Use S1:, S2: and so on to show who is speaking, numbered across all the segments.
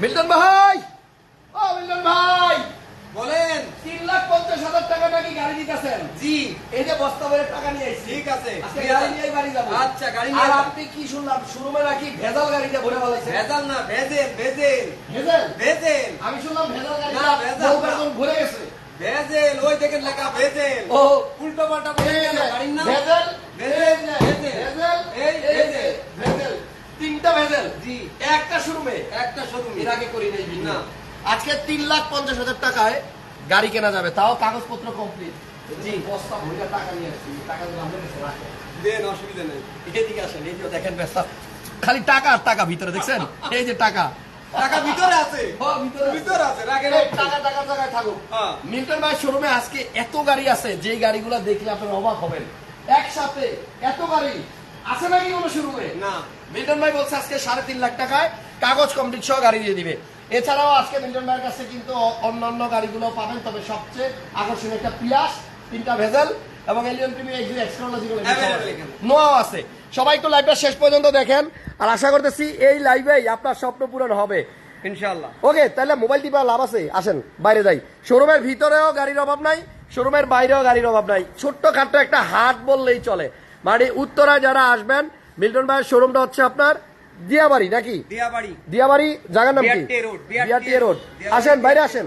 S1: Milton ভাই! ও Milton ভাই!
S2: বলেন।
S1: তিন লাখ পঞ্চাশ হাজার টাকা নাকি গাড়ি দিতেছেন?
S2: জি।
S1: এই যে বস্তা ভরে টাকা নিয়ে আইছি
S2: ঠিক আছে।
S1: গাড়ি নিয়েই বাড়ি যাব।
S2: আচ্ছা গাড়ি
S1: আর আপনি কি শুনলাম শুরুমে নাকি ভেজাল গাড়িটা ভরে ফেলাইছে
S2: ভেজাল না ভেজেল ভেজেল।
S1: ভেজাল?
S2: ভেজেল।
S1: আমি শুনলাম ভেজাল গাড়ি
S2: না, ভেজাল।
S1: ঘুরে গেছে।
S2: ভেজেল ওই দেখেন লেখা ভেজেল।
S1: ও
S2: উল্টো পাল্টা
S1: যে,
S2: গাড়ির নাম?
S1: ভেজাল?
S2: ভেজাল, ভেজাল।
S1: ভেজাল।
S2: এই ভেজাল।
S1: ভেজাল। তিনটা ভেজাল।
S2: জি।
S1: একটা শুরুমে।
S2: একটা শোরুম।
S1: এর আগে করি নাই
S2: না।
S1: আজকে তিন লাখ পঞ্চাশ হাজার টাকায় গাড়ি কেনা যাবে। তাও কাগজপত্র কমপ্লিট জি। বস্তা টাকা নিয়ে আসছি। কাছে রাখেন
S2: দেন অসুবিধা নেই।
S1: এদিকে আসেন এই যে দেখেন ব্যস্তা। খালি টাকা আর টাকা ভিতরে দেখছেন? এই যে টাকা।
S2: টাকা ভিতরে আছে?
S1: ভিতরে আছে।
S2: ভিতরে আছে রাখেন।
S1: টাকা টাকা থাকুক।
S2: হ্যাঁ।
S1: মিল্টন ভাই শোরুমে আজকে এত গাড়ি আছে যেই গাড়িগুলো দেখলে আপনার অবাক হবেন। একসাথে এত গাড়ি আছে নাকি কোনো শোরুমে?
S2: না।
S1: মিল্টন ভাই বলছে আজকে সাড়ে তিন লাখ টাকায় কাগজ কমপ্লিট সহ গাড়ি দিয়ে দিবে। এছাড়াও আজকে মিল্টন ভাইয়ের কাছে কিন্তু অন্যান্য গাড়িগুলো পাবেন তবে সবচেয়ে আকর্ষণীয় একটা পিয়াস তিনটা ভেজেল এবং এলিয়ন। নোয়াও আছে। সবাই একটু লাইভটা শেষ পর্যন্ত দেখেন। আর আশা করতেছি এই লাইভেই আপনার স্বপ্ন পূরণ হবে।
S2: ইনশাআল্লাহ।
S1: ওকে তাহলে মোবাইল টিপা লাভ আছে? আসেন বাইরে যাই। শোরুমের ভিতরেও গাড়ির অভাব নাই শোরুমের বাইরেও গাড়ির অভাব নাই। ছোট্ট খাট্ট একটা হাট বললেই চলে। মানে উত্তরায় যারা আসবেন মিল্টন ভাইয়ের শোরুমটা হচ্ছে আপনার দিয়াবাড়ি নাকি?
S2: দিয়াবাড়ি।
S1: দিয়াবাড়ি জায়গার নাম কি?
S2: BRTA road.
S1: আসেন বাইরে আসেন।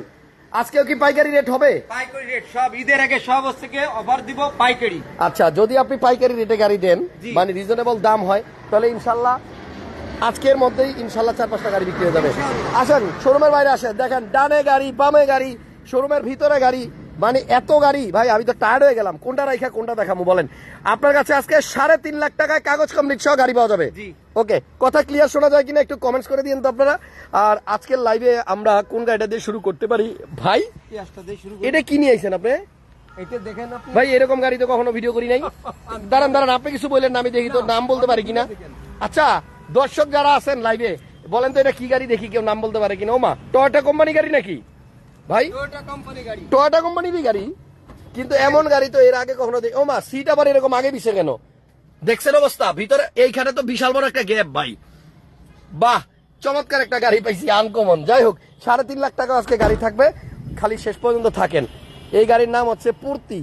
S1: আজকেও কি পাইকারি রেট হবে?
S2: পাইকারি রেট সব ঈদের আগে সব থেকে অফার দিব পাইকারি।
S1: আচ্ছা যদি আপনি পাইকারি রেটে গাড়ি দেন মানে রিজনেবল দাম হয় তাহলে ইনশাল্লাহ আজকের মধ্যেই ইনশাল্লাহ চার পাঁচটা গাড়ি বিক্রি হয়ে যাবে। আসেন শোরুমের বাইরে আসেন। দেখেন ডানে গাড়ি বামে গাড়ি শোরুমের ভিতরে গাড়ি। মানে এত গাড়ি ভাই আমি তো টায়ার্ড হয়ে গেলাম। কোনটা রাইখা কোনটা দেখামু বলেন। আপনার কাছে আজকে সাড়ে তিন লাখ টাকায় কাগজ কমপ্লিট সহ গাড়ি পাওয়া যাবে? ওকে কথা ক্লিয়ার শোনা যায় কিনা একটু কমেন্টস করে দিন তো আপনারা। আর আজকের লাইভে আমরা কোন গাড়িটা দিয়ে শুরু করতে পারি? ভাই এটা কি নিয়ে আইছেন আপনি?
S2: এটা দেখেন আপনি।
S1: ভাই এরকম গাড়ি তো কখনো ভিডিও করি নাই। দাঁড়ান দাঁড়ান আপনি কিছু বললেন আমি দেখি তো নাম বলতে পারি কিনা। আচ্ছা দর্শক যারা আছেন লাইভে বলেন তো এটা কি গাড়ি দেখি কেউ নাম বলতে পারে কিনা। ওমা টয়টা কোম্পানি গাড়ি নাকি? ভাই?
S2: টয়োটা কোম্পানি গাড়ি।
S1: টয়টা কোম্পানিরই গাড়ি? কিন্তু এমন গাড়ি তো এর আগে কখনো দেখি মা সিট আবার এরকম আগে বিছে কেন? দেখছেন অবস্থা? ভিতরে এইখানে তো বিশাল বড় একটা গ্যাপ ভাই। বাহ চমৎকার একটা গাড়ি পাইছি আনকমন যাই হোক সাড়ে তিন লাখ টাকা আজকে গাড়ি থাকবে। খালি শেষ পর্যন্ত থাকেন। এই গাড়ির নাম হচ্ছে পূর্তি।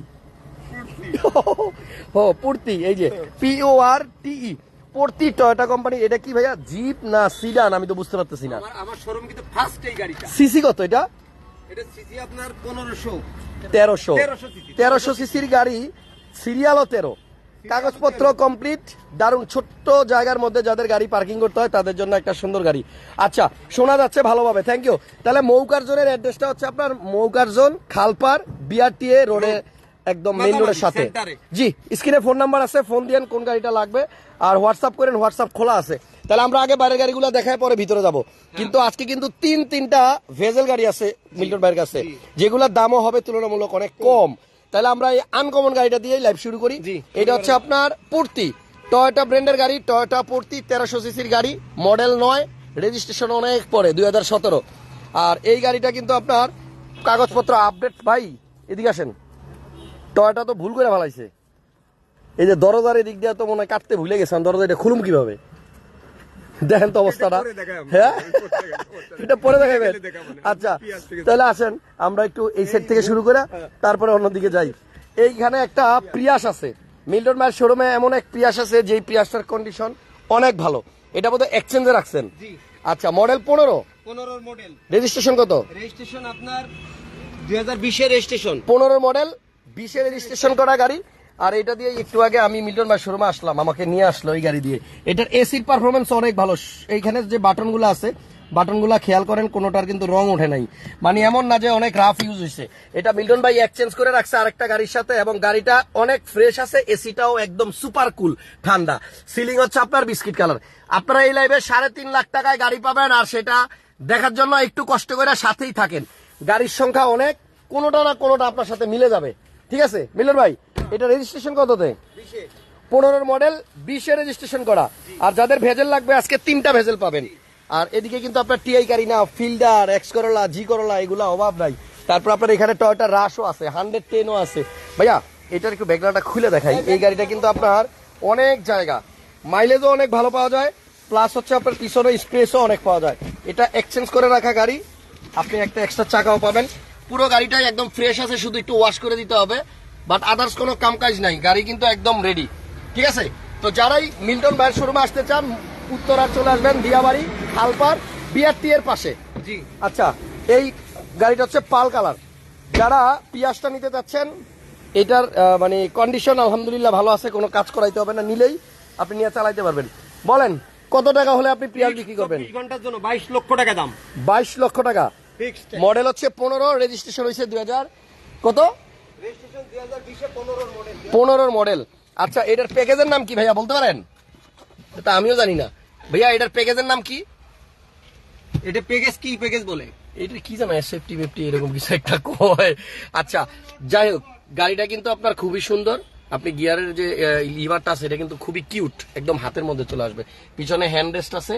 S1: ও পূর্তি এই যে পিও আর টিই পূর্তি টয়োটা কোম্পানি এটা কি ভাইয়া? জিপ না সিডান আমি তো বুঝতে পারতেছি না।
S2: আমার আমার শোরুম কিন্তু ফার্স্ট এই গাড়িটা।
S1: সিসি কত এটা? তেরোশো।
S2: 1300 cc
S1: তেরোশো সিসির গাড়ি সিরিয়ালও তেরো। কাগজপত্র কমপ্লিট। দারুণ ছোট্ট জায়গার মধ্যে যাদের গাড়ি পার্কিং করতে হয় তাদের জন্য একটা সুন্দর গাড়ি। আচ্ছা শোনা যাচ্ছে ভালোভাবে। থ্যাংক ইউ তাহলে মৌকার জোনের অ্যাড্রেসটা হচ্ছে আপনার মৌকার জোন খালপার বিআরটিএ রোডে একদম মেইন রোডের সাথে। জি স্ক্রিনে ফোন নাম্বার আছে ফোন দিয়েন কোন গাড়িটা লাগবে। আর হোয়াটসঅ্যাপ করেন হোয়াটসঅ্যাপ খোলা আছে। তাহলে আমরা আগে বাইরের গাড়িগুলো দেখায় পরে ভিতরে যাব। কিন্তু আজকে কিন্তু তিন তিনটা ভেজেল গাড়ি আছে মিল্টন ভাইয়ের কাছে। যেগুলোর দামও হবে তুলনামূলক অনেক কম। তাহলে আমরা এই আনকমন গাড়িটা দিয়ে লাইভ শুরু করি। এটা হচ্ছে আপনার পূর্তি। টয়োটা ব্র্যান্ডের গাড়ি টয়োটা পূর্তি তেরোশো সিসির গাড়ি মডেল নয় রেজিস্ট্রেশন অনেক পরে দুই হাজার সতেরো। আর এই গাড়িটা কিন্তু আপনার কাগজপত্র আপডেট ভাই এদিকে আসেন। টয়টা তো ভুল করে ফেলাইছে। এই যে দরজার এদিক দিয়ে তো মনে হয় কাটতে ভুলে গেছেন দরজা এটা খুলুম কীভাবে? দেখেন তো অবস্থাটা। হ্যাঁ? এটা পরে দেখাবেন। আচ্ছা তাহলে আসেন আমরা একটু এই সাইড থেকে শুরু করে তারপরে অন্যদিকে যাই। এইখানে একটা প্রিয়াস আছে। মিল্টন মায়ের শোরুমে এমন এক প্রিয়াস আছে যেই প্রিয়াসটার কন্ডিশন অনেক ভালো। এটা বোধহয় এক্সচেঞ্জে রাখছেন? আচ্ছা মডেল পনেরো?
S2: পনেরোর মডেল
S1: রেজিস্ট্রেশন কত?
S2: রেজিস্ট্রেশন আপনার দুই হাজার বিশের রেজিস্ট্রেশন
S1: পনেরো মডেল বিশে রেজিস্ট্রেশন করা গাড়ি আর এটা দিয়ে একটু আগে আমি মিল্টন ভাই শোরুমে আসলাম, আমাকে নিয়ে আসলো এই গাড়ি দিয়ে। এটার এসির পারফরমেন্স অনেক ভালো। এইখানে যে বাটনগুলো আছে, বাটনগুলো খেয়াল করেন, কোনোটার কিন্তু রং ওঠে নাই। মানে এমন না যে অনেক রাফ ইউজ হয়েছে এটা মিল্টন ভাই এক্সচেঞ্জ করে রাখছে আরেকটা গাড়ির সাথে এবং গাড়িটা অনেক ফ্রেশ আছে এসিটাও একদম সুপার কুল ঠান্ডা। সিলিং হচ্ছে আপনার বিস্কিট কালার আপনারা এই লাইভে সাড়ে তিন লাখ টাকায় গাড়ি পাবেন আর সেটা দেখার জন্য একটু কষ্ট করে সাথেই থাকেন। গাড়ির সংখ্যা অনেক, কোনোটা না কোনোটা আপনার সাথে মিলে যাবে। ঠিক আছে? মিলন ভাই এটা রেজিস্ট্রেশন কততে? পনেরোর মডেল বিশে রেজিস্ট্রেশন করা। আর যাদের ভেজেল লাগবে আজকে তিনটা ভেজেল পাবেন। আর এদিকে কিন্তু আপনার টিআই গাড়ি না ফিল্ডার এক্স করলা জি করলা এগুলো অভাব নাই। তারপর আপনার এখানে টয়টা রাশও আছে হান্ড্রেড টেনও আছে। ভাইয়া এটার একটু ব্যাগলাটা খুলে দেখাই। এই গাড়িটা কিন্তু আপনার অনেক জায়গা। মাইলেজও অনেক ভালো পাওয়া যায় প্লাস হচ্ছে আপনার পিছনে স্পেসও অনেক পাওয়া যায়। এটা এক্সচেঞ্জ করে রাখা গাড়ি। আপনি একটা এক্সট্রা চাকাও পাবেন। পুরো গাড়িটাই একদম ফ্রেশ আছে শুধু একটু ওয়াশ করে দিতে হবে। বাট আদার্স কোনো কাম কাজ নাই গাড়ি কিন্তু একদম রেডি ঠিক আছে? তো যারাই মিল্টন ভাইয়ের শোরুমে আসতে চান উত্তরা চলে আসবেন দিয়াবাড়ি খালপার বিআরটি এর পাশে।
S2: জি।
S1: আচ্ছা এই গাড়িটা হচ্ছে পাল কালার। যারা পিয়াসটা নিতে চাচ্ছেন এটার মানে কন্ডিশন আলহামদুলিল্লাহ ভালো আছে কোনো কাজ করাইতে হবে না নিলেই আপনি নিয়ে চালাইতে পারবেন। বলেন কত টাকা হলে আপনি পিয়াস বিক্রি করবেন?
S2: 24 ঘণ্টার জন্য বাইশ লক্ষ টাকা দাম।
S1: বাইশ লক্ষ টাকা। মডেল হচ্ছে পনেরো রেজিস্ট্রেশন হয়েছে দুই হাজার কত?
S2: পনেরোর মডেল
S1: আচ্ছা এটার প্যাকেজের নাম কি ভাইয়া বলতে পারেন? তা আমিও জানি না। ভাইয়া এটার প্যাকেজের নাম কি?
S2: এটা প্যাকেজ কি প্যাকেজ বলে?
S1: এটা কি জানো সেফটি মেফটি এরকম কিছু একটা কয়। আচ্ছা যাই হোক গাড়িটা কিন্তু আপনার খুবই সুন্দর। আপনি গিয়ারের যে লিভারটা আছে, এটা কিন্তু খুবই কিউট একদম হাতের মধ্যে চলে আসবে। পিছনে হ্যান্ড রেস্ট আছে,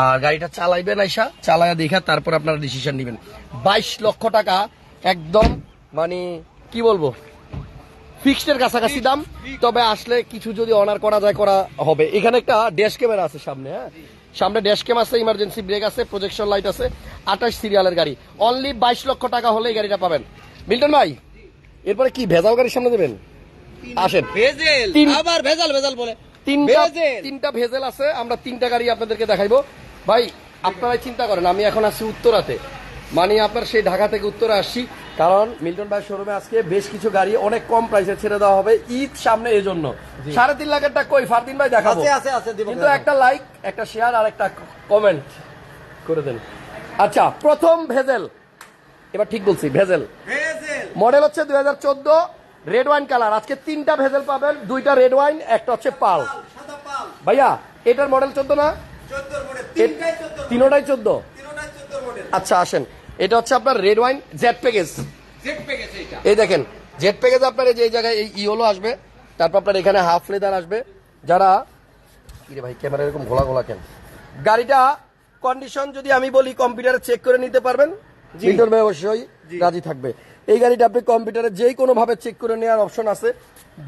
S1: আর গাড়িটা চালাইবেন আইসা চালায়া দেখা, তারপর আপনারা ডিসিশন নেবেন। বাইশ লক্ষ টাকা, একদম মানে কি বলব? ফিক্সডের কাছাকাছি দাম, তবে আসলে কিছু যদি অনার করা যায়, করা হবে। এখানে একটা ড্যাশ ক্যামেরা আছে সামনে হ্যাঁ? সামনে ড্যাশ ক্যাম আছে ইমার্জেন্সি ব্রেক আছে প্রজেকশন লাইট আছে, আঠাশ সিরিয়ালের গাড়ি। অনলি বাইশ লক্ষ টাকা হলে এই গাড়িটা পাবেন। মিল্টন ভাই, এরপরে কি, ভেজাল গাড়ির সামনে দেবেন? আসেন।
S2: ভেজেল আবার ভেজাল ভেজাল বলে।
S1: তিনটা
S2: ভেজেল।
S1: তিনটা ভেজেল আছে আমরা তিনটা গাড়ি আপনাদেরকে দেখাইবো। ভাই আপনারাই চিন্তা করেন আমি এখন উত্তরাতে। মানে আপনার সেই ঢাকা থেকে উত্তরে আসছি কারণ মিল্টন ভাই শোরুমে আজকে বেশ কিছু গাড়ি অনেক কম প্রাইসে ছেড়ে দেওয়া হবে ঈদ সামনে এই জন্য সাড়ে তিন লাখের টাকা কই? ফারদিন ভাই দেখাবো। কিন্তু একটা লাইক একটা শেয়ার আর একটা কমেন্ট করে দেন। আচ্ছা প্রথম ভেজেল। এবার ঠিক বলছি ভেজেল।
S2: ভেজেল।
S1: মডেল হচ্ছে দুই হাজার চোদ্দ রেড ওয়াইন কালার আজকে তিনটা ভেজেল পাবেন দুইটা রেড ওয়াইন একটা হচ্ছে পাল। ভাইয়া এটার মডেল চোদ্দ না?
S2: 14 মডেল
S1: এ-
S2: তিনটাই 14
S1: তিনোটাই চোদ্দ?
S2: তিনটাই 14 মডেল
S1: আচ্ছা আসেন। এটা হচ্ছে আপনার রেড ওয়াইন
S2: জেট প্যাকেজ
S1: এই দেখেন জেড প্যাকেজ আপনার এই যে এই জায়গায় এই ইওলো আসবে তারপর আপনার এখানে হাফ লেদার আসবে। যারা কিরে ভাই ক্যামেরা এরকম ঘোলা ঘোলা কেন? গাড়িটা কন্ডিশন যদি আমি বলি কম্পিউটারে চেক করে নিতে পারবেন। অবশ্যই রাজি থাকবে। এই গাড়িটা আপনি কম্পিউটারে যেই কোনো ভাবে চেক করে নেওয়ার অপশন আছে।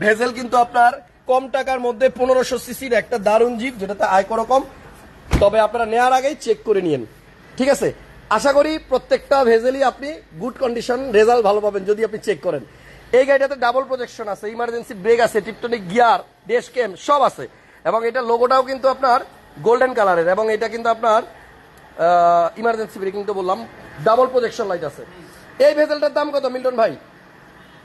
S1: ভেজেল কিন্তু আপনার কম টাকার মধ্যে পনেরোশো সিসির একটা দারুণ জিপ যেটাতে আয়কর কম। তবে আপনারা নেওয়ার আগেই চেক করে নিন ঠিক আছে? আশা করি প্রত্যেকটা ভেজেলই আপনি গুড কন্ডিশন রেজাল্ট ভালো পাবেন যদি আপনি চেক করেন। এই গাড়িটাতে ডাবল প্রজেকশন আছে ইমার্জেন্সি ব্রেক আছে টিপটনিক গিয়ার ডেশ ক্যাম সব আছে। এবং এটা লোগোটাও কিন্তু আপনার গোল্ডেন কালারের এবং এটা কিন্তু আপনার ইমার্জেন্সি ব্রেকিং তো বললাম ডাবল প্রজেকশন লাইট আছে। এই ভেজেলটার দাম কত মিল্টন ভাই?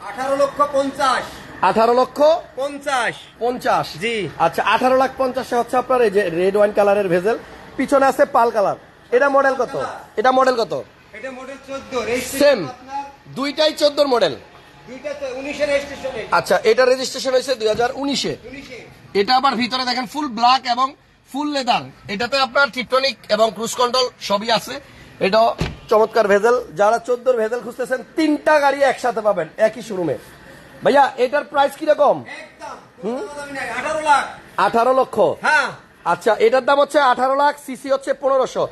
S2: 18 লক্ষ 50
S1: আঠারো লক্ষ
S2: 50
S1: পঞ্চাশ।
S2: জি।
S1: আচ্ছা আঠারো লাখ পঞ্চাশে হচ্ছে আপনার এই যে রেড ওয়াইন কালারের ভেজেল। পিছনে আছে পাল কালার এটা মডেল কত? এটা মডেল কত?
S2: এটা মডেল 14 রেজিস্ট্রেশন
S1: সেম দুইটাই চোদ্দোর মডেল
S2: দুইটা তো 19 এর। রেজিস্ট্রেশন
S1: আচ্ছা এটা রেজিস্ট্রেশন হয়েছে দুই হাজার উনিশে। এটা আবার ভিতরে দেখেন ফুল ব্ল্যাক এবং ফুল লেদার এটাতে আপনার টিপটনিক এবং ক্রুজ কন্ট্রোল সবই আছে। এটাও চমৎকার ভেজেল। যারা চোদ্দোর ভেজেল খুঁজতেছেন তিনটা গাড়ি একসাথে পাবেন একই শোরুমে। ভাইয়া এটার প্রাইস কীরকম?
S2: একদম হুম 18 লাখ।
S1: আঠারো লক্ষ?
S2: হ্যাঁ।
S1: আচ্ছা এটার দাম হচ্ছে আঠারো লাখ সিসি হচ্ছে পনেরোশো।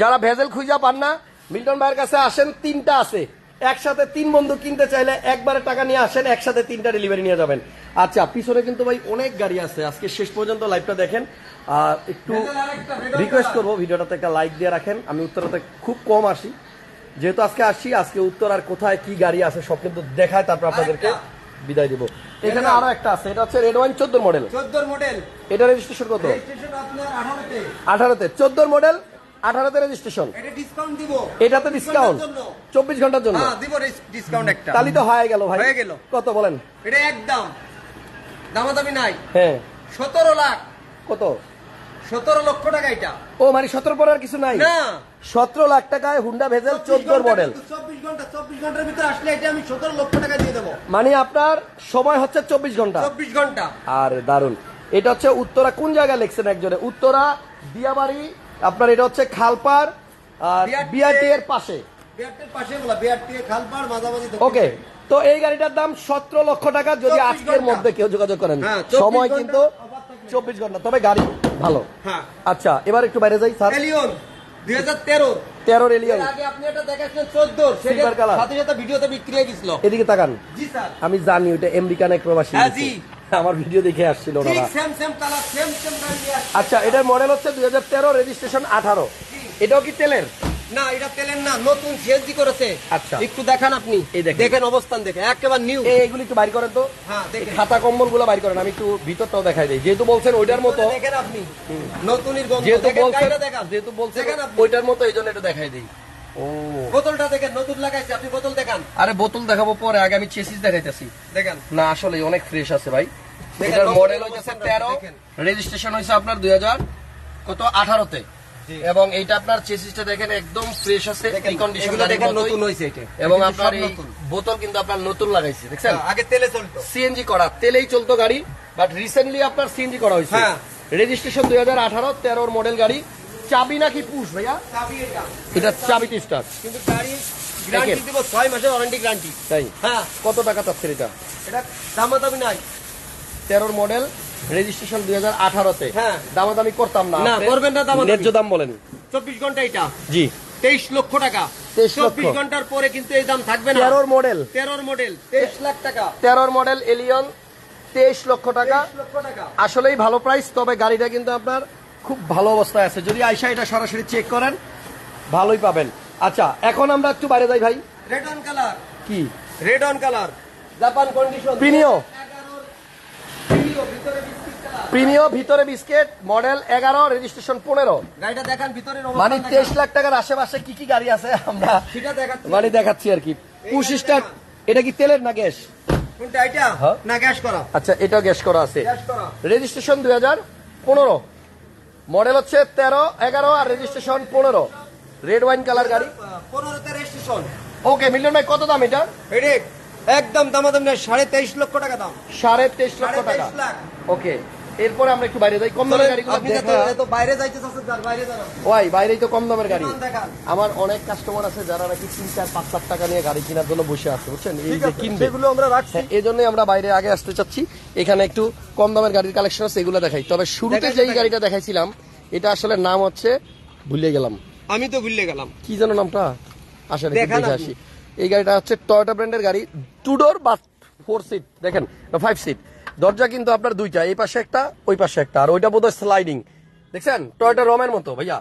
S1: যারা ভেজেল খুঁজা পান না মিল্টন ভাইয়ের কাছে আসেন তিনটা আছে। একসাথে তিন বন্ধু কিনতে চাইলে একবারে টাকা নিয়ে আসেন একসাথে তিনটা ডেলিভারি নিয়ে যাবেন। আচ্ছা পিছনে কিন্তু ভাই অনেক গাড়ি আছে। আজকে শেষ পর্যন্ত লাইভটা দেখেন। আর একটু রিকোয়েস্ট করব ভিডিওটাতে একটা লাইক দিয়ে রাখেন। আমি উত্তরাতে খুব কম আসি। যেহেতু আজকে আসি আজকে উত্তর আর কোথায় কি গাড়ি আছে সব কিন্তু দেখায় তারপর আপনাদেরকে বিদায় দিব। এখানে আরও একটা আছে এটা হচ্ছে রেড ওয়াইন চোদ্দ মডেল
S2: 14 মডেল
S1: এটা রেজিস্ট্রেশন কত?
S2: রেজিস্ট্রেশন আপনার 18 তে
S1: আঠারোতে। চোদ্দোর মডেল আঠারোতে রেজিস্ট্রেশন এটাতে ডিসকাউন্ট চব্বিশ ঘণ্টার জন্য।
S2: হ্যাঁ ডিসকাউন্ট একটা।
S1: তালি তো হয়ে গেল ভাই।
S2: হয়ে গেল।
S1: কত বলেন?
S2: এটা একদম। দামাদামি নাই।
S1: হ্যাঁ।
S2: 17 লাখ।
S1: কত?
S2: 17 লক্ষ টাকা এটা।
S1: ও মানে সতেরো পরে আর কিছু নাই?
S2: না।
S1: সতেরো লাখ টাকায় হুন্ডা ভেজেল চোদ্দোর মডেল
S2: 24 ঘণ্টা 24 ঘণ্টার ভিতরে আসলে এটা আমি 17 লক্ষ টাকা দিয়ে দেবো।
S1: মানে আপনার সময় হচ্ছে চব্বিশ ঘণ্টা।
S2: 24 ঘণ্টা।
S1: আরে দারুণ এটা হচ্ছে উত্তরা কোন জায়গায় লিখছেন একজনে? উত্তরা দিয়াবাড়ি আপনার এটা হচ্ছে খালপার আর
S2: বিআরটি
S1: এর পাশে।
S2: খালপাড়
S1: ওকে তো এই গাড়িটার দাম সতেরো লক্ষ টাকা যদি
S2: 24
S1: আজকের মধ্যে কেউ যোগাযোগ করেন।
S2: হ্যাঁ, 24
S1: সময় কিন্তু চব্বিশ ঘণ্টা। তবে গাড়ি ভালো।
S2: হ্যাঁ।
S1: আচ্ছা এবার একটু বাইরে যাই স্যার।
S2: এলিয়ন 2013
S1: তেরো। রেলিয়ন
S2: এর আগে আপনি এটা দেখাচ্ছেন 14
S1: সিলভার কালার
S2: সাথে সাথে ভিডিওতে বিক্রি হয়ে গেছিল
S1: এদিকে তাকান।
S2: জি স্যার।
S1: আমি জানি ওইটা আমেরিকান এক প্রবাসী।
S2: হ্যাঁ জি।
S1: আমার ভিডিও দেখে আসছিল ওনারা।
S2: Same same colour same same
S1: আচ্ছা এটার মডেল হচ্ছে দুই হাজার তেরো রেজিস্ট্রেশন আঠারো। এটাও কি তেলের?
S2: না এটা তেলের না নতুন সিএনজি করেছে।
S1: আচ্ছা।
S2: একটু দেখান আপনি।
S1: দেখেন।
S2: দেখেন অবস্থান দেখে একেবারে নিউ
S1: এই এগুলি একটু বাইর করেন তো।
S2: হ্যাঁ
S1: খাতা কম্বলগুলো বাইর করেন আমি একটু ভিতরটাও দেখাই দিই। যেহেতু বলছেন ওইটার মতো
S2: দেখেন আপনি। নতুনের গন্ধ।
S1: যেহেতু বলছেন যেহেতু বলছেন
S2: দেখেন
S1: ওইটার মতো একটু দেখাই দিই।
S2: বোতলটা দেখেন নতুন লাগাইছে আপনি বোতল দেখান।
S1: আরে বোতল দেখাবো পরে আগে আমি চেসিস দেখাইতেছি।
S2: দেখেন।
S1: না আসলে অনেক ফ্রেশ আছে ভাই।
S2: দেখেন,
S1: এটার মডেল হচ্ছে তেরো রেজিস্ট্রেশন হয়েছে আপনার দুই হাজার কত? আঠারোতে। এবং এইটা আপনার চেসিসটা দেখেন একদম ফ্রেশ আছে
S2: দেখেন,
S1: রিকন্ডিশন
S2: দেখেন নতুন হয়েছে এটা।
S1: এবং আপনার এই বোতল কিন্তু আপনার নতুন লাগাইছে দেখছেন?
S2: হ্যাঁ, আগে তেলে চলতো।
S1: সিএনজি করা তেলেই চলতো গাড়ি বাট রিসেন্টলি আপনার সিএনজি করা হয়েছে
S2: হ্যাঁ।
S1: রেজিস্ট্রেশন দুই হাজার আঠারো তেরোর মডেল গাড়ি। চাবি নাকি পুশ ভাইয়া?
S2: চাবি এটা।
S1: এটা চাবিতে স্টার্ট
S2: কিন্তু গাড়ি গ্যারান্টি দিব ছয় মাসের ওয়ারেন্টি গ্যারান্টি
S1: তাই?
S2: হ্যাঁ।
S1: কত টাকা চাচ্ছেন এটা?
S2: এটা দামাদামি নাই।
S1: তেরোর মডেল রেজিস্ট্রেশন দুই হাজার আঠারোতে।
S2: হ্যাঁ।
S1: দামাদামি করতাম না।
S2: করবেন না।
S1: ন্যায্য দাম বলেন।
S2: চব্বিশ ঘণ্টা এটা।
S1: জি।
S2: তেইশ লক্ষ টাকা। চব্বিশ ঘণ্টার পরে কিন্তু এই দাম থাকবে না।
S1: তেরোর মডেল
S2: তেরোর মডেল তেইশ লাখ টাকা।
S1: তেরোর মডেল এলিয়ন তেইশ লক্ষ টাকা। আসলেই ভালো প্রাইস তবে গাড়িটা কিন্তু আপনার খুব ভালো অবস্থায় আছে। যদি আইসা এটা সরাসরি চেক করেন ভালোই পাবেন। আচ্ছা এখন আমরা একটু বাইরে যাই ভাই।
S2: রেড অন কালার
S1: কি?
S2: Red on colour Japan condition
S1: Premio
S2: Premio ভিতরে বিস্কিট
S1: মডেল এগারো রেজিস্ট্রেশন পনেরো। মানে তেইশ লাখ টাকার আশেপাশে কি কি গাড়ি আছে আমরা মানে দেখাচ্ছি আর কি। পুশ এটা কি তেলের না গ্যাস? হ্যাঁ।
S2: না গ্যাস করা।
S1: আচ্ছা এটা গ্যাস করা আছে। রেজিস্ট্রেশন দুই হাজার পনেরো। মডেল হচ্ছে তেরো এগারো আর রেজিস্ট্রেশন পনেরো। রেড ওয়াইন কালার গাড়ি।
S2: পনেরোতে রেজিস্ট্রেশন।
S1: ওকে মিলিয়ন ভাই কত দাম এটা?
S2: একদম দামাদাম নেই সাড়ে তেইশ লক্ষ টাকা দাম।
S1: সাড়ে তেইশ লক্ষ টাকা। ওকে এরপরে আমরা একটু বাইরে যাই। কম দামের
S2: এত বাইরে যাইতে বাইরে যান
S1: বাইরেই তো কম দামের গাড়ি। আমার অনেক কাস্টমার আছে যারা নাকি তিন চার পাঁচ লাখ টাকা নিয়ে গাড়ি কেনার জন্য বসে আছে বুঝছেন? এই যে কিনবে।
S2: সেগুলো আমরা রাখছি।
S1: হ্যাঁ, এই জন্যই আমরা বাইরে আগে আসতে চাচ্ছি। এখানে একটু কম দামের গাড়ির কালেকশন আছে এগুলো দেখাই। তবে শুরুতে যেই গাড়িটা দেখাইছিলাম এটা আসলে নাম হচ্ছে ভুলে গেলাম।
S2: আমি তো ভুলে গেলাম।
S1: কি যেন নামটা? আসলে দেখে আসি। এই গাড়িটা হচ্ছে টয়োটা ব্র্যান্ডের গাড়ি। টু ডোর বা ফোর সিট দেখেন ফাইভ সিট দরজা কিন্তু আপনার দুইটা এই পাশে একটা ওই পাশে একটা। আর ওইটা বোধহয় স্লাইডিং দেখছেন? টয়োটা রমের মতো ভাইয়া।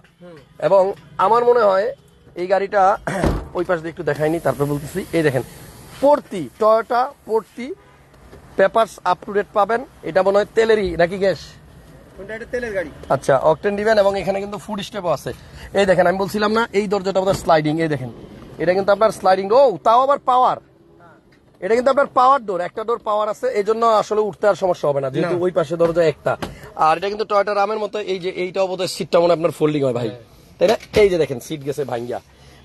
S1: এবং আমার মনে হয় এই গাড়িটা ওই পাশ দিয়ে একটু দেখাইনি তারপরে বলতেছি। এই দেখেন পড়তি টয়োটা পড়তি। পেপারস আপ টু ডেট পাবেন। এটা মনে হয় তেলেরই নাকি গ্যাস?
S2: তেলের গাড়ি।
S1: আচ্ছা অকটেন দিবেন এবং এখানে কিন্তু ফুড স্টেপও আছে। এই দেখেন আমি বলছিলাম না এই দরজাটা আমাদের স্লাইডিং এই দেখেন। এটা কিন্তু আপনার স্লাইডিং ও তাও আবার পাওয়ার এটা কিন্তু আপনার পাওয়ার ডোর একটা ডোর পাওয়ার আছে এই জন্য আসলে উঠতে আর সমস্যা হবে না যেহেতু ওই পাশে দরজা একটা। আর এটা কিন্তু টয়টা রামের মতো এই যে এইটাও বোধহয় সিটটা মনে হয় আপনার ফোল্ডিং হয় ভাই। তাই না? এই যে দেখেন সিট গেছে ভাঙ্গিয়া।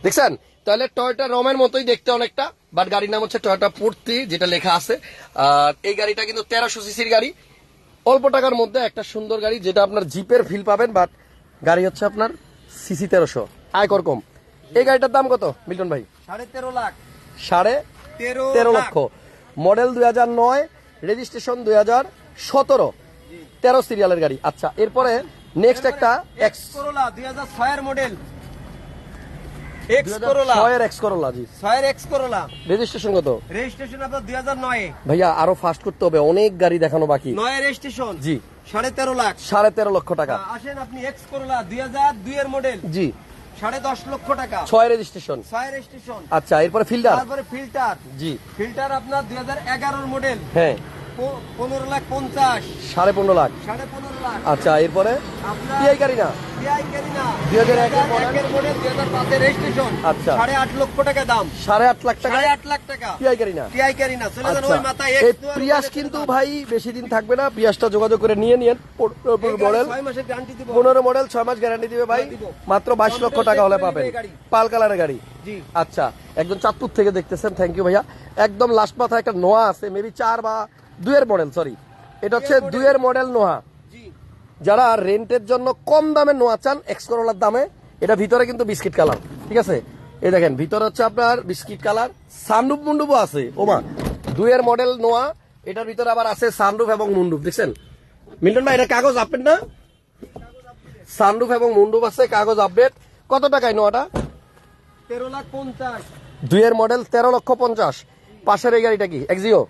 S1: দেখছেন? তাহলে টয়টা রমের মতোই দেখতে অনেকটা বাট গাড়ির নাম হচ্ছে টয়টা পূর্তি যেটা লেখা আছে। আর এই গাড়িটা কিন্তু তেরোশো সিসির গাড়ি। অল্প টাকার মধ্যে একটা সুন্দর গাড়ি যেটা আপনার জিপের ফিল পাবেন বাট গাড়ি হচ্ছে আপনার সিসি তেরোশো। আয়কর কম। এই গাড়িটার দাম কত মিল্টন ভাই?
S2: সাড়ে তেরো লাখ।
S1: সাড়ে
S2: তেরো
S1: তেরো লক্ষ। মডেল দুই হাজার নয় রেজিস্ট্রেশন দুই হাজার সতেরো। তেরো সিরিয়ালের গাড়ি। আচ্ছা এরপরে নেক্সট একটা এক্স
S2: এক্স করোলা দুই হাজার ছয়ের মডেল।
S1: ভাইয়া আরও ফাস্ট করতে হবে অনেক গাড়ি দেখানো বাকি।
S2: নয় রেজিস্ট্রেশন
S1: জি।
S2: সাড়ে তেরো লাখ।
S1: সাড়ে তেরো লক্ষ টাকা।
S2: আসেন আপনি এক্স করোলা দুই হাজার দুই এর মডেল।
S1: জি।
S2: সাড়ে দশ লক্ষ টাকা।
S1: ছয় রেজিস্ট্রেশন।
S2: ছয় রেজিস্ট্রেশন।
S1: আচ্ছা এরপরে ফিল্টার
S2: তারপরে ফিল্টার
S1: জি।
S2: ফিল্টার আপনার দুই হাজার এগারোর মডেল
S1: হ্যাঁ।
S2: পনেরো লাখ পঞ্চাশ।
S1: সাড়ে পনেরো লাখ?
S2: সাড়ে পনেরো লাখ।
S1: আচ্ছা এরপরে? টিআই গাড়ি না?
S2: টিআই ক্যারিনা
S1: 2001 এর
S2: একের মডেল দুই হাজার পাঁচের রেজিস্ট্রেশন
S1: আচ্ছা।
S2: সাড়ে আট লক্ষ টাকা দাম।
S1: সাড়ে আট লাখ টাকা?
S2: সাড়ে আট লাখ টাকা।
S1: টিআই গাড়ি না?
S2: টিআই ক্যারিনা চলে যান
S1: আচ্ছা।
S2: ওই মাথায়
S1: এই প্রিয়াস কিন্তু ভাই বেশি দিন থাকবে না। প্রিয়াসটা যোগাযোগ করে নিয়ে নিয়েন। মডেল পনেরো মডেল ছয় মাস গ্যারান্টি দিবে ভাই। মাত্র বাইশ লক্ষ টাকা হলে পাবেন। পাল কালারের গাড়ি। আচ্ছা একদম চাঁদপুর থেকে দেখতেছেন। থ্যাংক ইউ ভাইয়া। একদম লাস্ট মাথায় একটা নোয়া আছে মেবি চার বা দুয়ের মডেল সরি এটা হচ্ছে দুয়ের মডেল
S2: নোহা
S1: যারা রেন্টের জন্য কম দামে নোয়া চান এক্স করোলার দামে এটা ভিতরে কিন্তু বিস্কিট কালার ঠিক আছে? এই দেখেন ভিতরে হচ্ছে আপনার বিস্কিট কালার সানরুফ মুন্ডুপও আছে ওমা দুইয়ের মডেল নোয়া এটার ভিতরে আবার আছে সানরুফ এবং মুন্ডুপ দেখছেন? মিল্টন ভাই এটা কাগজ আপডেট না? সানরুফ এবং মুন্ডুপ আছে কাগজ আপডেট কত টাকায় নোয়াটা
S2: তেরো লাখ পঞ্চাশ।
S1: দুইয়ের মডেল তেরো লক্ষ পঞ্চাশ। পাশের এই গাড়িটা কি? এক্সিও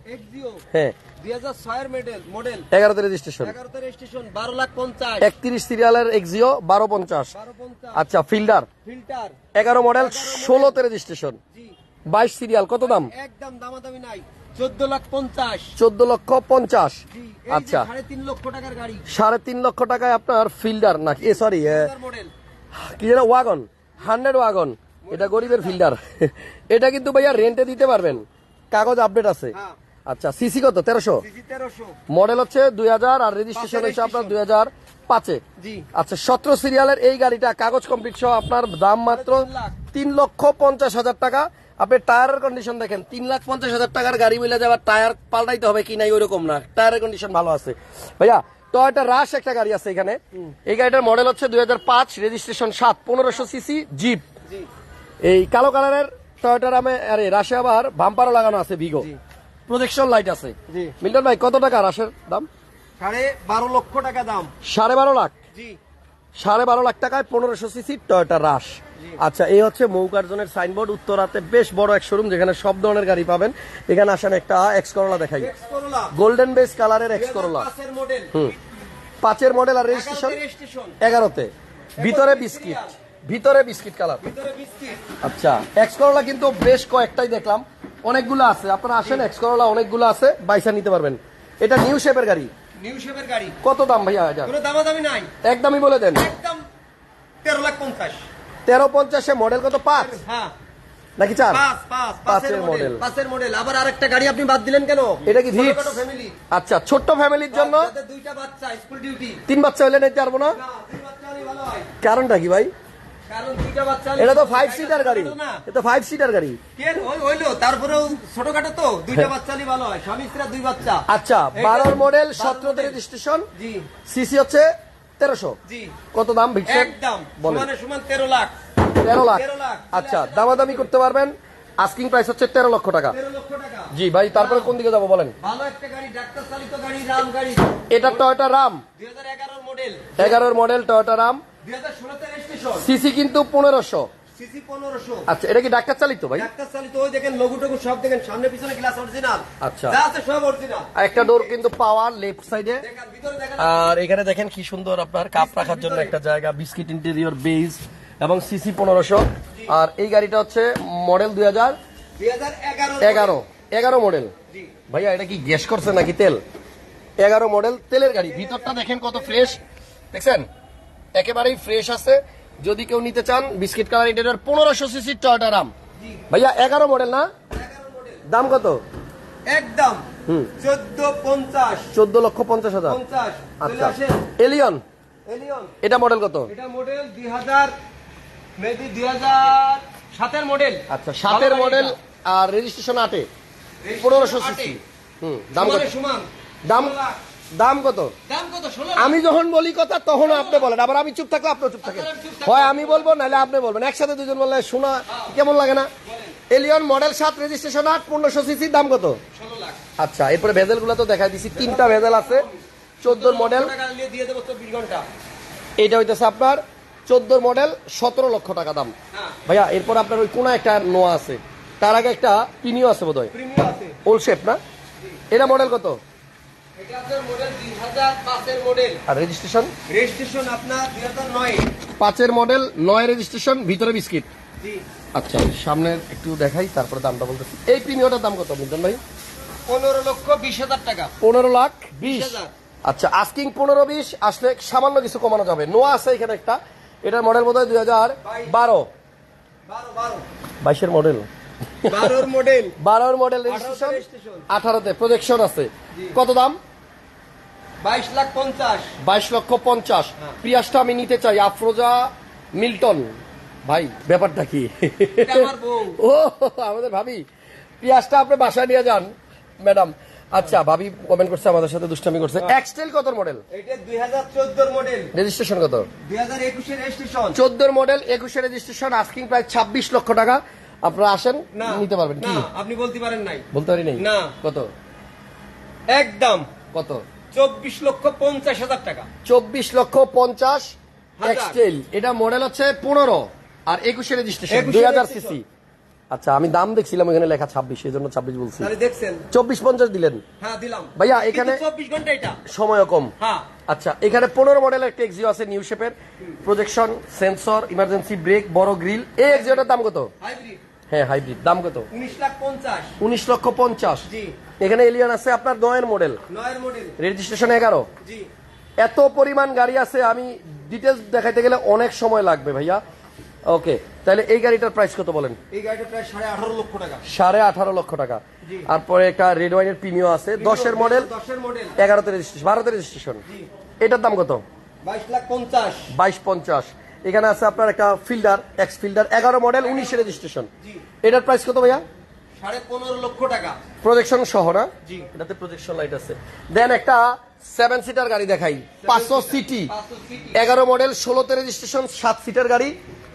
S1: হ্যাঁ। এগারোতে রেজিস্ট্রেশন
S2: এগারোতে বারো লাখ পঞ্চাশ।
S1: একত্রিশ সিরিয়ালের এক্সিও বারো পঞ্চাশ। আচ্ছা ফিল্ডার
S2: ফিল্টার
S1: এগারো মডেল ষোলোতে রেজিস্ট্রেশন বাইশ সিরিয়াল কত দাম?
S2: একদম দামাদামি নাই। চোদ্দ লাখ পঞ্চাশ।
S1: চোদ্দ লক্ষ পঞ্চাশ। আচ্ছা।
S2: সাড়ে তিন লক্ষ টাকার গাড়ি।
S1: সাড়ে তিন লক্ষ টাকায় আপনার ফিল্ডার নাকি এ সরি কি যেন ওয়াগন হান্ড্রেড ওয়াগন এটা গরিবের ফিল্ডার এটা কিন্তু ভাইয়া রেন্টে দিতে পারবেন। কাগজ আপডেট আছে।
S2: হ্যাঁ।
S1: আচ্ছা সিসি কত? তেরোশো? মডেল হচ্ছে দুই হাজার আর রেজিস্ট্রেশন হচ্ছে আপনার দুই হাজার পাঁচে। আচ্ছা সতেরো সিরিয়ালের এই গাড়িটা কাগজ কমপ্লিট সহ আপনার দাম মাত্র
S2: তিন
S1: লক্ষ পঞ্চাশ হাজার টাকা। আপনি টায়ারের কন্ডিশন দেখেন তিন লাখ পঞ্চাশ হাজার টাকার গাড়ি মিলে যাওয়ার টায়ার পাল্টাইতে হবে কি নাই ওইরকম না। টায়ারের কন্ডিশন ভালো আছে। ভাইয়া টয়টা রাশ একটা গাড়ি আছে এখানে। এই গাড়িটার মডেল হচ্ছে দুই হাজার পাঁচ রেজিস্ট্রেশন সাত পনেরোশো সিসি জিপ এই কালো কালারের টয়টার আমি আরে রাশে আবার বাম্পারও লাগানো আছে ভিগো। প্রজেকশন লাইট আছে। মিল্টন ভাই কত টাকা রাশের দাম?
S2: সাড়ে বারো লক্ষ টাকা দাম।
S1: সাড়ে বারো লাখ?
S2: জি।
S1: সাড়ে বারো লাখ টাকায় পনেরোশো সিসি টয়টা রাশ। আচ্ছা এই হচ্ছে মৌকার্জনের সাইনবোর্ড। উত্তরাতে বেশ বড় এক শোরুম যেখানে সব ধরনের গাড়ি পাবেন। এখানে আসেন একটা এক্স করোলা দেখাই। গোল্ডেন বেস কালারের এক্স করোলা হুম। পাঁচের মডেল আর রেজিস্ট্রেশন
S2: এগারোতে।
S1: ভিতরে বিস্কিট ভিতরে বিস্কিট কালার।
S2: ভিতরে
S1: আচ্ছা এক্স করোলা কিন্তু বেশ কয়েকটাই দেখলাম। অনেকগুলো আছে। আপনারা আসেন এক্স করোলা অনেকগুলো আছে বাইসা নিতে পারবেন। এটা নিউ শেপের গাড়ি।
S2: নিউ শেপের গাড়ি।
S1: কত দাম ভাইয়া এটা?
S2: কোনো দামাদামি নাই।
S1: একদমই বলে দেন।
S2: একদম তেরো লাখ পঞ্চাশ।
S1: তেরো পঞ্চাশে মডেল কত? পাঁচ?
S2: হ্যাঁ।
S1: নাকি চার?
S2: পাঁচ পাঁচ
S1: পাঁচের
S2: মডেল পাঁচের মডেল আবার আরেকটা গাড়ি আপনি বাদ দিলেন কেন?
S1: এটা কি?
S2: ফ্যামিলি
S1: আচ্ছা ছোট্ট ফ্যামিলির জন্য
S2: দুইটা বাচ্চা স্কুল ডিউটি
S1: তিন বাচ্চা হলে নিতে পারব না? কারণটা কি ভাই? এটা তো ফাইভ সিটার গাড়ি। এটা ফাইভ সিটার গাড়ি।
S2: হইল তারপরেও ছোটখাটো তো। দুইটা বাচ্চা হলেই ভালো হয়। স্বামী স্ত্রী দুই বাচ্চা।
S1: আচ্ছা বারোর মডেল
S2: model।
S1: রেজিস্ট্রেশন সিসি হচ্ছে তেরোশো। কত দাম
S2: একদম। সমান তেরো লাখ।
S1: তেরো লাখ। আচ্ছা দামাদামি করতে পারবেন। আস্কিং প্রাইস হচ্ছে তেরো লক্ষ টাকা। জি ভাই তারপরে কোন দিকে যাব বলেন? এটা টয়টা রাম
S2: দুই হাজার এগারোর মডেল
S1: এগারোর মডেল টয়োটা রাম সিসি কিন্তু পনেরোশো। আচ্ছা এটা কি ডাক্তার চালিত ভাই?
S2: ডাক্তার চালিত ওই দেখেন লঘু টঘু সব দেখেন সামনে পিছনে গ্লাস অরিজিনাল
S1: আচ্ছা।
S2: আছে সব অরিজিনাল
S1: একটা ডোর কিন্তু পাওয়ার লেফট সাইডে আর এখানে দেখেন কি সুন্দর আপনার কাপ রাখার জন্য একটা জায়গা বিস্কিট ইন্টেরিয়র বেজ এবং সিসি পনেরোশো। আর এই গাড়িটা হচ্ছে মডেল দুই হাজার
S2: এগারো
S1: এগারো এগারো মডেল ভাইয়া এটা কি গ্যাস করছে নাকি তেল? এগারো মডেল তেলের গাড়ি। ভিতরটা দেখেন কত ফ্রেশ দেখছেন? একেবারেই ফ্রেশ আছে। যদি কেউ নিতে চান বিস্কিট কালার ইন্টেরিয়র পনেরোশো সিসি টয়টা রাম ভাইয়া এগারো মডেল না? দাম কত?
S2: একদম। চোদ্দ পঞ্চাশ।
S1: চোদ্দ লক্ষ পঞ্চাশ হাজার। আচ্ছা। এলিয়ন
S2: এলিয়ন
S1: এটা মডেল কত?
S2: এটা মডেল দুই হাজার মেবি দুই হাজার সাতের মডেল
S1: আচ্ছা সাতের মডেল আর রেজিস্ট্রেশন আটে। পনেরোশো সিসি হুম দাম কত?
S2: সমান।
S1: দাম। দাম কত? আমি যখন বলি কথা তখন আপনি বলেন। আবার আমি চুপ থাকলে আপনি চুপ থাকেন। হয় আমি বলব নাহলে আপনি বলবেন। একসাথে দুজন বললে শোনা কেমন লাগে না? এলিয়ন মডেল সাত রেজিস্ট্রেশন আট পনেরোশো সিসি দাম কত? আচ্ছা এরপরে ভেজেলগুলো তো দেখাই দিছি। তিনটা ভেজেল আছে। চোদ্দোর মডেল এটা হইতেছে আপনার চোদ্দোর মডেল সতেরো লক্ষ টাকা দাম।
S2: হ্যাঁ।
S1: ভাইয়া এরপর আপনার ওই কোনা একটা নোয়া আছে। তার আগে একটা পিনিও আছে বোধ হয় ওল শেপ না? এটা মডেল কত? আর রেজিস্ট্রেশন
S2: রেজিস্ট্রেশন আপনার
S1: পাঁচের মডেল নয় রেজিস্ট্রেশন ভিতরে বিস্কিট। আচ্ছা সামনে একটু দেখাই তারপরে দামটা বলতেছি। এই প্রিমিয়টার দাম কত ভাই?
S2: পনেরো লক্ষ বিশ হাজার টাকা।
S1: পনেরো লাখ বিশ। আচ্ছা আস্কিং পনেরো বিশ আসলে সামান্য কিছু কমানো যাবে। নোয়া আছে এখানে একটা। এটার মডেল বোধ হয় দুই হাজার বারো। বাইশের মডেল
S2: বারোর মডেল
S1: বারোর মডেল রেজিস্ট্রেশন আঠারোতে প্রজেকশন আছে। কত দাম?
S2: বাইশ লাখ পঞ্চাশ।
S1: বাইশ লক্ষ পঞ্চাশ।
S2: হ্যাঁ।
S1: পিয়াসটা আমি নিতে চাই। আফরোজা মিল্টন। ভাই ব্যাপারটা কি। ও আমাদের ভাবি। পিয়াসটা আপনি বাসায় নিয়ে যান ম্যাডাম। আচ্ছা ভাবি কমেন্ট করছে আমাদের সাথে দুষ্টামি করছে।
S2: হ্যাঁ।
S1: এক্সটেল কত মডেল
S2: এটা মডেল
S1: রেজিস্ট্রেশন কত?
S2: দুই হাজার একুশের রেজিস্ট্রেশন
S1: চোদ্দোর মডেল একুশে রেজিস্ট্রেশন আস্কিং প্রায় ছাব্বিশ লক্ষ টাকা। আপনারা আসেন নিতে পারবেন। কি?
S2: আপনি বলতে পারেন নাই।
S1: বলতে পারি নেই?
S2: না।
S1: কত?
S2: একদম।
S1: কত?
S2: চব্বিশ লক্ষ পঞ্চাশ হাজার টাকা।
S1: চব্বিশ লক্ষ পঞ্চাশ। এক্সটেল। এটা মডেল হচ্ছে পনেরো আর একুশে রেজিস্ট্রেশন দুই হাজার সিসি। আচ্ছা আমি দাম দেখছিলাম এখানে লেখা ছাব্বিশ এই জন্য ছাব্বিশ বলছি। চব্বিশ পঞ্চাশ দিলেন।
S2: হ্যাঁ
S1: ভাইয়া, এখানে- সময়ও কম।
S2: হ্যাঁ।
S1: আচ্ছা এখানে পনেরো মডেলের একটা এক্সিও আছে নিউ শেপের প্রজেকশন সেন্সর ইমার্জেন্সি ব্রেক বড় গ্রিল এই এক্সিওটার দাম কত?
S2: হাইব্রিড
S1: হ্যাঁ হাইব্রিড দাম কত?
S2: উনিশ লাখ পঞ্চাশ।
S1: উনিশ লক্ষ পঞ্চাশ। এখানে এলিয়ন আছে আপনার নয়ের মডেল রেজিস্ট্রেশন এগারো। এত পরিমাণ গাড়ি আছে আমি ডিটেলস দেখাইতে গেলে অনেক সময় লাগবে ভাইয়া। ওকে তাহলে এই গাড়িটার প্রাইস কত বলেন?
S2: এই প্রায় সাড়ে আঠারো লক্ষ টাকা।
S1: সাড়ে আঠারো লক্ষ টাকা।
S2: জি।
S1: তারপরে একটা রেড ওয়াইনের প্রিমিও আছে দশের মডেল এগারোতে রেজিস্ট্রেশন বারোতে রেজিস্ট্রেশন এটার দাম কত?
S2: বাইশ লাখ পঞ্চাশ।
S1: বাইশ পঞ্চাশ। এখানে আছে আপনার একটা ফিল্ডার এক্স ফিল্ডার এগারো মডেল উনিশে রেজিস্ট্রেশন এটার প্রাইস কত ভাইয়া?
S2: সাড়ে পনেরো লক্ষ টাকা।
S1: প্রজেকশন সহ না?
S2: জি।
S1: এটাতে প্রজেকশন লাইট আছে। দেন একটা সেভেন সিটার গাড়ি দেখাই। পাঁচশো সিটি।
S2: পাঁচশো সিটি।
S1: এগারো মডেল ষোলোতে রেজিস্ট্রেশন সাত সিটার গাড়ি।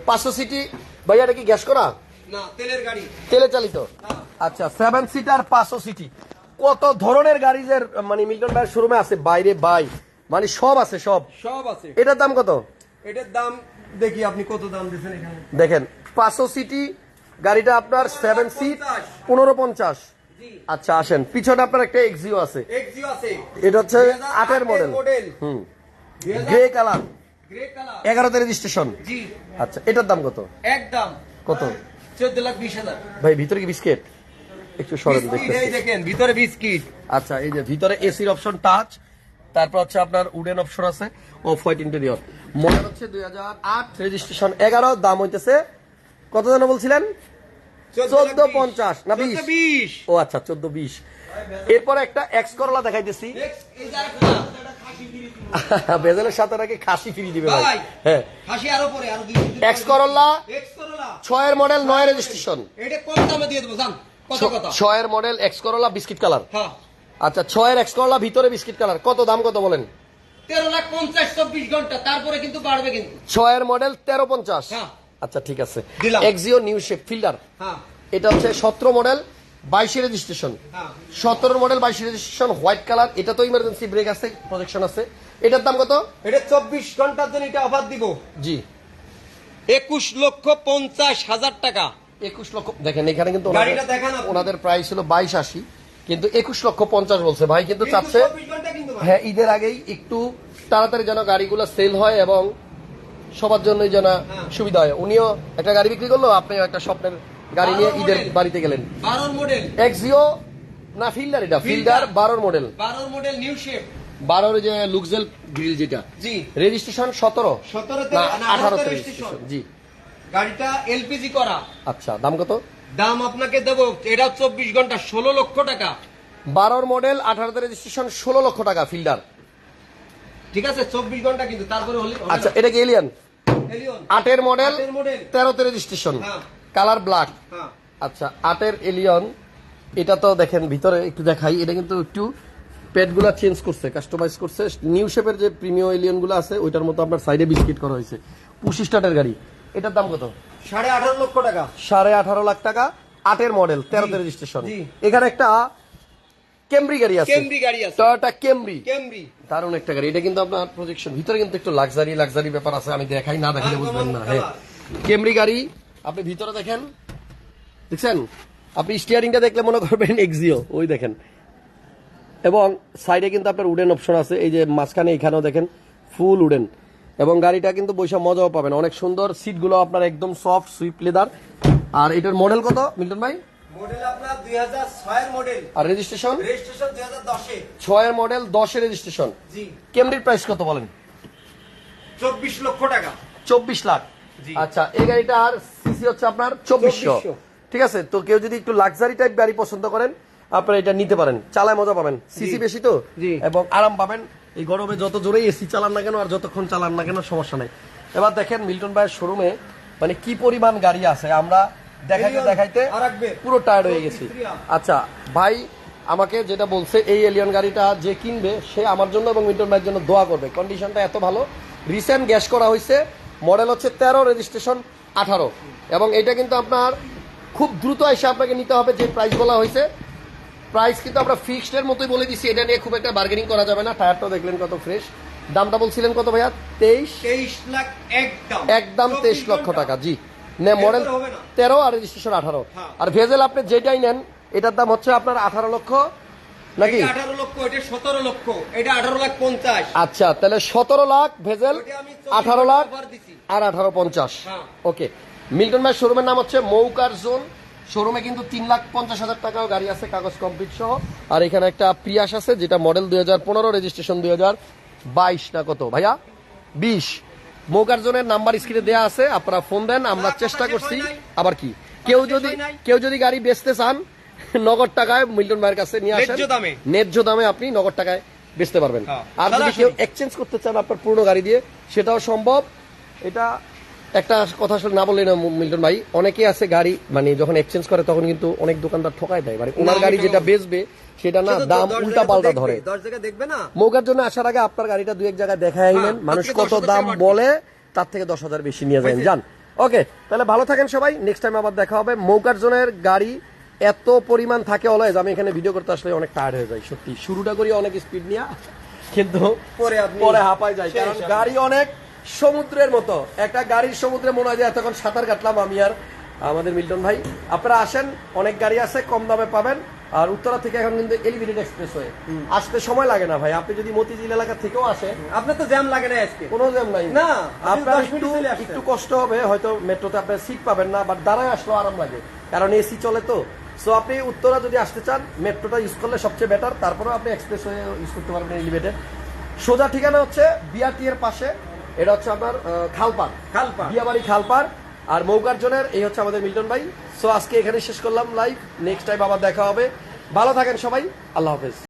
S1: পাঁচশো সিটি। ভাইয়া এটা কি গ্যাস করা?
S2: না তেলের গাড়ি।
S1: তেলে চালিত?
S2: হ্যাঁ।
S1: আচ্ছা সেভেন সিটার পাঁচশো সিটি। কত ধরনের গাড়ি যে মানে মিল্টন ভাইয়ের শোরুমে আছে? বাইরে বাই। মানে সব আছে সব?
S2: সব আছে।
S1: এটার দাম কত?
S2: এটার দাম দেখি আপনি কত দাম দিচ্ছেন এখানে।
S1: দেখেন পাঁচশো সিটি গাড়িটা আপনার সেভেন সিট পনেরো পঞ্চাশ। আচ্ছা আসেন। পিছনে আপনার একটা এক্সিও আছে। এটা হচ্ছে আটের মডেল হুম। গ্রে কালার
S2: গ্রে কালার
S1: এগারোতে রেজিস্ট্রেশন আচ্ছা এটার দাম কত?
S2: একদম।
S1: কত?
S2: চোদ্দ লাখ বিশ হাজার।
S1: ভাই ভিতরে কি বিস্কিট? একটু সরেন
S2: দেখেন ভিতরে বিস্কিট।
S1: আচ্ছা এই যে ভিতরে এসির অপশন টাচ তারপর হচ্ছে আপনার উডেন অপশন আছে অফ হোয়াইট ইন্টেরিয়র মডেল হচ্ছে দুই হাজার আট রেজিস্ট্রেশন এগারো দাম হইতেছে কত যেন বলছিলেন? চোদ্দ পঞ্চাশ না বিশ? ও আচ্ছা চোদ্দ বিশ। এরপরে একটা এক্স করলা দেখাইতেছি। বেজেলের সাথে নাকি খাসি ফিরি দিবে ভাই। হ্যাঁ।
S2: খাসি আরও পরে আরও
S1: x Corolla
S2: X Corolla.
S1: Model নয় রেজিস্ট্রেশন
S2: এটা কম দামে দিয়ে দেবো জান কত কত?
S1: ছয়ের model X Corolla biscuit colour
S2: হ্যাঁ।
S1: আচ্ছা ছয়ের এক্স করলা ভিতরে বিস্কিট কালার কত দাম কত বলেন?
S2: তেরো লাখ পঞ্চাশ চব্বিশ ঘণ্টা তারপরে কিন্তু বাড়বে কিন্তু।
S1: ছয়ের মডেল তেরো পঞ্চাশ।
S2: হ্যাঁ।
S1: আচ্ছা ঠিক আছে। এক্সিও নিউ শেপ ফিল্ডার
S2: হ্যাঁ।
S1: এটা হচ্ছে সতেরো মডেল বাইশে রেজিস্ট্রেশন
S2: হ্যাঁ।
S1: সতেরো মডেল বাইশে রেজিস্ট্রেশন হোয়াইট কালার এটা তো ইমার্জেন্সি ব্রেক আছে প্রজেকশন আছে। এটার দাম কত?
S2: এটা চব্বিশ ঘণ্টার জন্য এটা অফার দিব।
S1: জি।
S2: একুশ লক্ষ পঞ্চাশ হাজার টাকা।
S1: একুশ লক্ষ দেখেন এখানে কিন্তু ওনাদের- প্রাইস ছিল বাইশ আশি কিন্তু একুশ লক্ষ পঞ্চাশ বলছে। ভাই কিন্তু চাচ্ছে
S2: 24 ঘণ্টা কিন্তু
S1: হ্যাঁ ঈদের আগেই একটু তাড়াতাড়ি যেন গাড়িগুলো সেল হয় এবং সবার জন্যই যেন। সুবিধা হয়। উনিও একটা গাড়ি বিক্রি করল আপনিও একটা স্বপ্নের গাড়ি নিয়ে ঈদের বাড়িতে গেলেন। এক্সিও না ফিল্ডার এটা ফিল্ডার বারোর মডেল
S2: বারোর মডেল নিউ শেপ
S1: বারোর যে লুকজেল গ্রিল যেটা।
S2: জি।
S1: রেজিস্ট্রেশন সতেরো। আঠারোতে রেজিস্ট্রেশন জি।
S2: গাড়িটা এলপিজি করা।
S1: আচ্ছা দাম কত?
S2: দাম আপনাকে দেবো এটা চব্বিশ ঘণ্টা ষোলো লক্ষ টাকা।
S1: বারোর মডেল আঠারোতে রেজিস্ট্রেশন ষোলো লক্ষ টাকা ফিল্ডার
S2: ঠিক আছে চব্বিশ ঘণ্টা কিন্তু তারপরে
S1: আচ্ছা এটা কি এলিয়ান আটের মডেল তেরোতে রেজিস্ট্রেশন। কালার ব্ল্যাক আচ্ছা আটের এলিয়ন এটা তো দেখেন ভিতরে একটু দেখাই এটা কিন্তু একটু পেটগুলা চেঞ্জ করছে কাস্টমাইজ করছে। নিউ শেপের যে প্রিমিয়াম এলিয়নগুলো আছে ওইটার মতো আপনার সাইডে বিস্কিট করা হয়েছে। পুশি স্টার্টের গাড়ি। এটার দাম কত?
S2: সাড়ে আঠারো লক্ষ টাকা।
S1: সাড়ে আঠারো লাখ টাকা আটের মডেল তেরোতে রেজিস্ট্রেশন এখানে একটা কেমব্রি গাড়ি আছে।
S2: কেমব্রি গাড়ি আছে।
S1: টয়োটা কেমব্রি
S2: কেমব্রি
S1: দারুণ একটা গাড়ি। এটা কিন্তু আপনার প্রজেকশন ভিতরে কিন্তু একটু লাক্সারি লাক্সারি ব্যাপার আছে আমি দেখাই না দেখালে বুঝবেন না। হ্যাঁ। কেমরি গাড়ি আপনি ভিতরে দেখেন। দেখছেন? আপনি স্টিয়ারিংটা দেখলে মনে করবেন এক্সিও ওই দেখেন। এবং সাইডে কিন্তু আপনার উডেন অপশন আছে এই যে মাঝখানে এখানেও দেখেন ফুল উডেন এবং গাড়িটা কিন্তু বৈশা মজাও পাবেন। অনেক সুন্দর সিটগুলো আপনার একদম সফট সুইপ লেদার আর এটার মডেল কত মিল্টন ভাই?
S2: মডেল আপনার মডেল।
S1: আর রেজিস্ট্রেশন মডেল
S2: জি।
S1: কেমরির প্রাইস কত বলেন?
S2: লক্ষ টাকা।
S1: লাখ। আচ্ছা এই গাড়িটার সিসি হচ্ছে আপনার চব্বিশশো।
S2: 2400
S1: ঠিক আছে তো কেউ যদি একটু লাক্সারি টাইপ গাড়ি পছন্দ করেন আপনারা এটা নিতে পারেন। চালায় মজা পাবেন। সিসি বেশি তো? এবং আরাম পাবেন। এই গরমে যত জোরেই এসি চালান না কেন আর যতক্ষণ চালান না কেন সমস্যা নেই। এবার দেখেন মিল্টন ভাইয়ের শোরুমে মানে কি পরিমাণ গাড়ি আছে? আমরা দেখাইতে দেখাইতে পুরো টায়ার্ড হয়ে গেছি। আচ্ছা ভাই আমাকে যেটা বলছে এই এলিয়ন গাড়িটা যে কিনবে সে আমার জন্য এবং মিল্টন ভাইয়ের জন্য দোয়া করবে। কন্ডিশনটা এত ভালো। রিসেন্ট গ্যাস করা হয়েছে। মডেল হচ্ছে তেরো রেজিস্ট্রেশন আঠারো। এবং এটা কিন্তু আপনার খুব দ্রুত এসে আপনাকে নিতে হবে যে প্রাইস বলা হয়েছে। প্রাইস কিন্তু আমরা ফিক্সড এর মতোই বলে দিচ্ছি এটা নিয়ে খুব একটা বার্গেনিং করা যাবে না। টায়ারটা দেখলেন কত ফ্রেশ দামটা বলছিলেন কত ভাইয়া? তেইশ।
S2: তেইশ লাখ একদম
S1: একদম তেইশ লক্ষ টাকা জি। নে মডেল। তেরো আর রেজিস্ট্রেশন আঠারো।
S2: হ্যাঁ।
S1: আর ভেজেল আপনি যেটাই নেন এটার দাম হচ্ছে আপনার আঠারো লক্ষ নাকি?
S2: আঠারো লক্ষ এটা সতেরো লক্ষ এটা আঠারো লাখ পঞ্চাশ।
S1: আচ্ছা তাহলে সতেরো লাখ ভেজেল আঠারো লাখ আর আঠারো পঞ্চাশ।
S2: হ্যাঁ।
S1: ওকে। মিল্টন ভাই শোরুমের নাম হচ্ছে মৌকার জোন। শোরুমে কিন্তু তিন লাখ পঞ্চাশ হাজার টাকাও গাড়ি আছে কাগজ কমপ্লিট সহ। আর এখানে একটা প্রিয়াস আছে যেটা মডেল দুই হাজার পনেরো রেজিস্ট্রেশন দুই হাজার বাইশ না কত ভাইয়া? বিশ। মৌকার জোনের নাম্বার স্ক্রিনে দেওয়া আছে আপনারা ফোন দেন আমরা চেষ্টা করছি। আবার কি কেউ যদি কেউ যদি গাড়ি বেচতে চান নগদ টাকায় মিল্টন ভাইয়ের কাছে নিয়ে আসেন
S2: ন্যায্য দামে।
S1: দামে আপনি নগদ টাকায় বেচতে পারবেন
S2: হ্যাঁ।
S1: আর যদি কেউ এক্সচেঞ্জ করতে চান আপনার পুরনো গাড়ি দিয়ে সেটাও সম্ভব এটা একটা কথা আসলে না বললেন না মিল্টন ভাই অনেকে আছে গাড়ি মানে যখন এক্সচেঞ্জ করে তখন কিন্তু অনেক দোকানদার ঠকায় দেয় মানে ওনার গাড়ি যেটা। বেচবে সেটা না দাম উল্টা পাল্টা ধরে। মৌকার জন্য আসার আগে আপনার গাড়িটা দু এক জায়গায় দেখায় আইলেন
S2: হ্যাঁ,
S1: মানুষ কত দাম বলে তার থেকে দশ হাজার বেশি নিয়ে যান যান। ওকে তাহলে ভালো থাকেন সবাই। নেক্সট টাইম আবার দেখা হবে। মৌকার জনের গাড়ি এত পরিমাণ থাকে অলওয়েজ আমি এখানে ভিডিও করতে আসলে অনেক টায়ার্ড হয়ে যাই সত্যি। শুরুটা করি অনেক স্পিড নিয়ে কিন্তু
S2: পরে
S1: পরে হাঁপায় যায় কারণ গাড়ি অনেক সমুদ্রের মতো। একটা গাড়ির সমুদ্রে মনে হয় যে এতক্ষণ সাঁতার কাটলাম আমি আর আমাদের মিল্টন ভাই। আপনারা আসেন অনেক গাড়ি আছে কম দামে পাবেন। আর উত্তরা থেকে এখন কিন্তু এলিভেটেড এক্সপ্রেস হয়ে আসতে সময় লাগে না ভাই আপনি যদি মতিঝিল এলাকা থেকেও আসে
S2: আপনার তো জ্যাম লাগে না আজকে।
S1: কোনো জ্যাম নাই।
S2: না,
S1: আপনার একটু কষ্ট হবে হয়তো মেট্রোতে আপনার সিট পাবেন না বাট দাঁড়ায় আসলেও আরাম লাগে। কারণ এসি চলে তো। সো আপনি উত্তরা যদি আসতে চান মেট্রোটা ইউজ করলে সবচেয়ে বেটার তারপরেও আপনি এক্সপ্রেস হয়ে ইউজ করতে পারবেন এলিভেটেড। সোজা ঠিকানা হচ্ছে বিআরটি এর পাশে। এটা হচ্ছে আপনার খালপাড়
S2: খালপাড়।
S1: বিয়াবাড়ি খালপাড় আর মৌকার জনের এই হচ্ছে আমাদের মিল্টন ভাই। সো আজকে এখানে শেষ করলাম লাইভ নেক্সট টাইম আবার দেখা হবে। ভালো থাকেন সবাই। আল্লাহ হাফেজ।